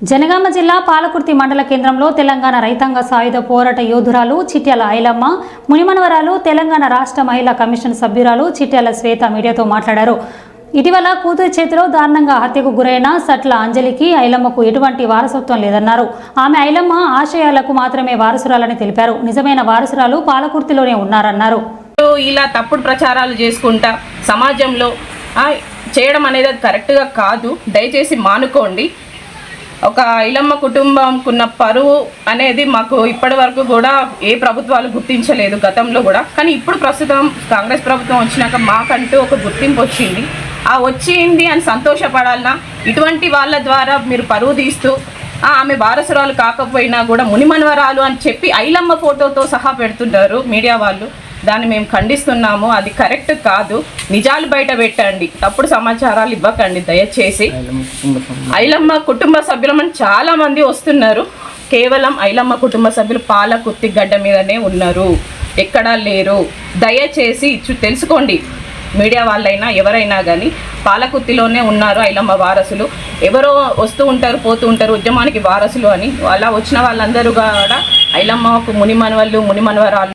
జనగామ జిల్లా పాలకుర్తి మండల కేంద్రంలో తెలంగాణ రైతాంగ సాయుధ పోరాట యోధురాలు చిట్యాల ఐలమ్మ మునిమనవరాలు తెలంగాణ రాష్ట్ర మహిళా కమిషన్ సభ్యురాలు చిట్యాల శ్వేత మీడియాతో మాట్లాడారు. ఇటీవల కూతురి చేతిలో దారుణంగా హత్యకు గురైన సట్ల అంజలికి ఐలమ్మకు ఎటువంటి వారసత్వం లేదన్నారు. ఆమె ఐలమ్మ ఆశయాలకు మాత్రమే వారసురాలని తెలిపారు. నిజమైన వారసురాలు పాలకుర్తిలోనే ఉన్నారన్నారు. ఇలా తప్పుడు ప్రచారాలు చేసుకుంటా సమాజంలో చేయడం అనేది అది కరెక్ట్గా కాదు. దయచేసి మానుకోండి. ఒక ఐలమ్మ కుటుంబంకున్న పరువు అనేది మాకు ఇప్పటి వరకు కూడా ఏ ప్రభుత్వాలు గుర్తించలేదు గతంలో కూడా. కానీ ఇప్పుడు ప్రస్తుతం కాంగ్రెస్ ప్రభుత్వం వచ్చినాక మాకంటూ ఒక గుర్తింపు వచ్చింది. ఆ వచ్చింది అని సంతోషపడాలన్నా ఇటువంటి వాళ్ళ ద్వారా మీరు పరువు తీస్తూ ఆమె వారసురాలు కాకపోయినా కూడా మునిమనవరాలు అని చెప్పి ఐలమ్మ ఫోటోతో సహా పెడుతున్నారు మీడియా వాళ్ళు. దాన్ని మేము ఖండిస్తున్నాము. అది కరెక్ట్ కాదు. నిజాలు బయట పెట్టండి. తప్పుడు సమాచారాలు ఇవ్వకండి దయచేసి. ఐలమ్మ కుటుంబ సభ్యులమని చాలా మంది వస్తున్నారు. కేవలం ఐలమ్మ కుటుంబ సభ్యులు పాల కుత్తిగడ్డ మీదనే ఉన్నారు. ఎక్కడా లేరు. దయచేసి చు- తెలుసుకోండి. మీడియా వాళ్ళైనా ఎవరైనా కానీ పాలకుత్తిలోనే ఉన్నారు ఐలమ్మ వారసులు. ఎవరో వస్తూ ఉంటారు పోతూ ఉంటారు ఉద్యమానికి వారసులు అని. అలా వచ్చిన వాళ్ళందరూ కూడా ఐలమ్మకు మునిమనవళ్ళు మునిమనవరాలు